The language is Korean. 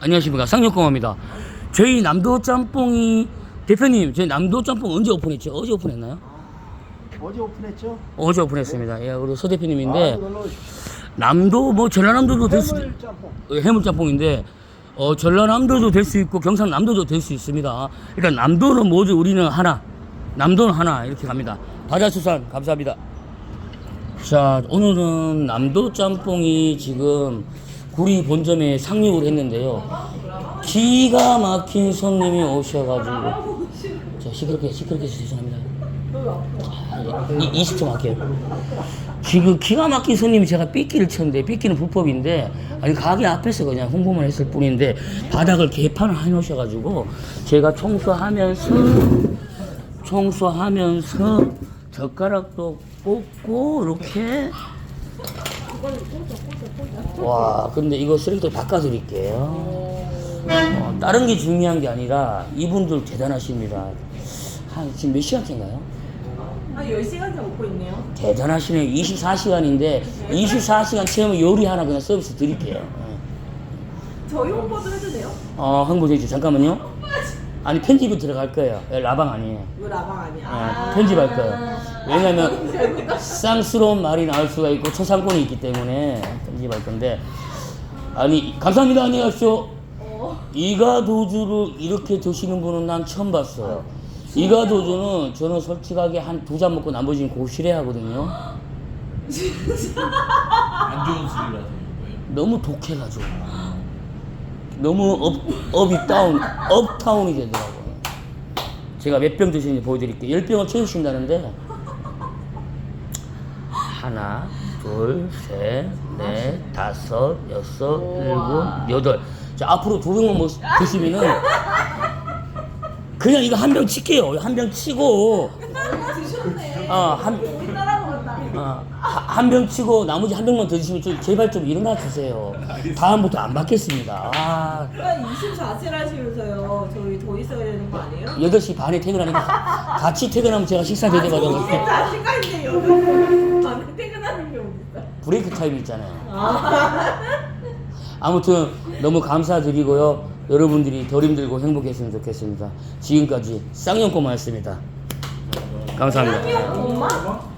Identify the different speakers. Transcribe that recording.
Speaker 1: 안녕하십니까 쌍욕공합니다 저희 남도 짬뽕이 대표님 저희 남도 짬뽕 언제 오픈했죠? 어제 오픈했나요?
Speaker 2: 어제 오픈했죠?
Speaker 1: 어제 오픈했습니다 예 우리 서 대표님인데
Speaker 2: 아.
Speaker 1: 남도 뭐 전라남도도 될 수도
Speaker 2: 해물 짬뽕.
Speaker 1: 어, 해물짬뽕인데 어, 전라남도도 될 수 있고 경상남도도 될 수 있습니다. 일단 남도는 모두 우리는 하나, 남도는 하나 이렇게 갑니다. 바다수산 감사합니다. 자 오늘은 남도 짬뽕이 지금 구리 본점에 상륙을 했는데요. 기가 막힌 손님이 오셔가지고 자 시끄럽게 시끄럽게 해서 죄송합니다. 아, 이, 20초 할게요. 지금 기가 막힌 손님이 제가 삐끼를 쳤는데 삐끼는 불법인데 아니 가게 앞에서 그냥 홍보만 했을 뿐인데 바닥을 개판을 해놓으셔가지고 제가 청소하면서 청소하면서 젓가락도 꽂고 이렇게 와 근데 이거 쓰레기통 바꿔드릴게요 어, 다른 게 중요한 게 아니라 이분들 대단하십니다 한 지금 몇 시간째인가요?
Speaker 3: 한 10시간째 먹고 있네요.
Speaker 1: 대단하시네요. 24시간인데 24시간 채우면 요리 하나 그냥 서비스 드릴게요. 어.
Speaker 3: 저희 홍보도 해도 돼요?
Speaker 1: 어, 홍보되죠. 잠깐만요. 아니 편집이 들어갈 거예요. 예, 라방 아니에요.
Speaker 3: 이거 라방 아니야.
Speaker 1: 어, 편집할 거예요. 왜냐면 쌍스러운 말이 나올 수가 있고 초상권이 있기 때문에 편집할 건데 아니 감사합니다. 안녕히 가십시오.
Speaker 3: 어.
Speaker 1: 이가도주를 이렇게 드시는 분은 난 처음 봤어요. 이가도주는 저는 솔직하게 한 두 잔 먹고 나머지는 고시래 하거든요.
Speaker 4: 안 좋은 술이라서 이런 거예요.
Speaker 1: 너무 독해가지고 너무 업, 업이 다운 업타운이 되더라고요. 제가 몇 병 드시는지 보여드릴게요. 열 병을 채우신다는데. 하나 둘 셋 넷 다섯 여섯 일곱 여덟. 자 앞으로 두 병만 먹- 드시면은 그냥 이거 한 병 칠게요. 한 병 치고.
Speaker 3: 우리 따라 먹었다.
Speaker 1: 어, 한 병 치고 나머지 한 병만 더 드시면 좀 제발 좀 일어나 주세요. 다음부터 안 받겠습니다. 아,
Speaker 3: 그냥 24시를 하시면서요. 저희 더 있어야 되는 거 아니에요?
Speaker 1: 8시 반에 퇴근하니까 같이 퇴근하면 제가 식사 대접하자고
Speaker 3: 24시간인데 여기 반에 퇴근하는 게 어딨어?
Speaker 1: 브레이크 타임 있잖아요. 아무튼 너무 감사드리고요. 여러분들이 덜 힘들고 행복했으면 좋겠습니다. 지금까지 쌍용꼬마였습니다. 감사합니다.
Speaker 3: 엄마?